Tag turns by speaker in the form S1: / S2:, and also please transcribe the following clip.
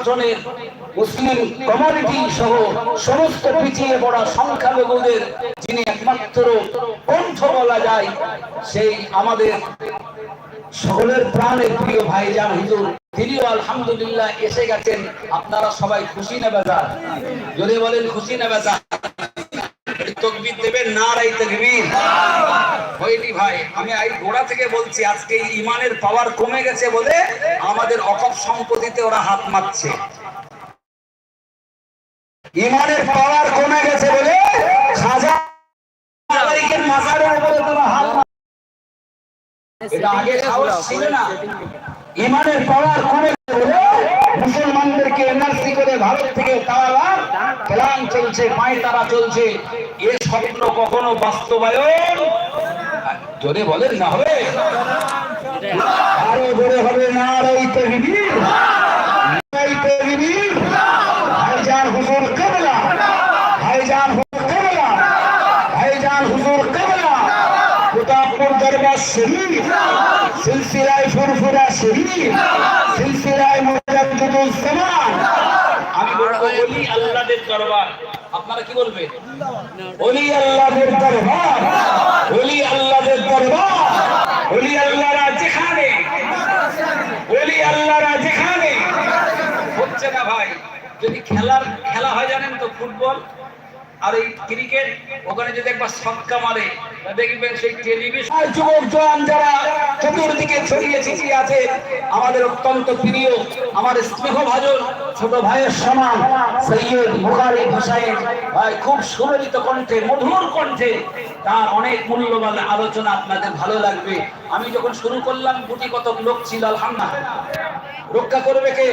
S1: সংগঠনের Muslim community সহ সমস্ত পিছিয়ে পড়া সংখ্যালঘুদের যিনি একমাত্র কণ্ঠ বলা যায়, সেই আমাদের সকলের প্রাণের প্রিয় ভাইজান হুজুর, তিনিও আলহামদুলিল্লাহ এসে গেছেন। আপনারা সবাই খুশি না বেজার? যদি বলেন খুশি না বেজার? তকবির দেবেন না রাই তকবির? হয়নি ভাই। আমি এই গোড়া থেকে বলছি, আজকে ইমানের পাওয়ার কমে গেছে বলে আমাদের অকপ সম্পত্তিতে ওরা হাত মারছে। ইমানের পাওয়ার কমে গেছে বলে তারা ইমানের পাওয়ার কমে গেছে বলে মুসলমানদেরকে এনআরসি করে ভারত থেকে তারা চলছে, পায়তারা চলছে। এ স্বপ্ন কখনো বাস্তবায়ন জোরে বলেন না হবে। আরও জোরে হবে না রাই তকবীর নারাই তকবীর ভাইজান হুজুর কেবলা। ভাইজান হুজুর কেবলা। ভাইজান হুজুর কেবলা। প্রতাপপুর দরবার শরীফ সিলসিলায় ফুরফুরা শরীফ সিলসিলায় মুজাদ্দিদুল জামান আমি বলব ওলি আল্লাহদের দরবার। আপনারা কি বলবেন? ওলি আল্লাহদের দরবার। ওলি আল্লাহদের দরবার ওলি আল্লাহরা যেখানে ওলি আল্লাহরা যেখানে ভাই যদি খেলার খেলা হয় জানেন তো, ফুটবল আর এই ক্রিকেট, ওখানে যদি একবার ছক্কা মারে দেখবেন সেই টেলিভিশন যুবক জওয়ান যারা চতুর্দিকে ছড়িয়ে ছিটিয়ে আছে, আমাদের অত্যন্ত প্রিয়, আমার স্নেহ ভাজন ছোট ভাইয়ের সমান, সৈয়দ বুখারী হুসাইন ভাই, খুব সুললিত কণ্ঠে, মধুর কণ্ঠে তার অনেক মূল্যবান আলোচনা আপনাদের ভালো লাগবে। আমি যখন শুরু করলাম, গুটি কতক লোক ছিল, আলহামদুলিল্লাহ। রক্ষা করবে কে?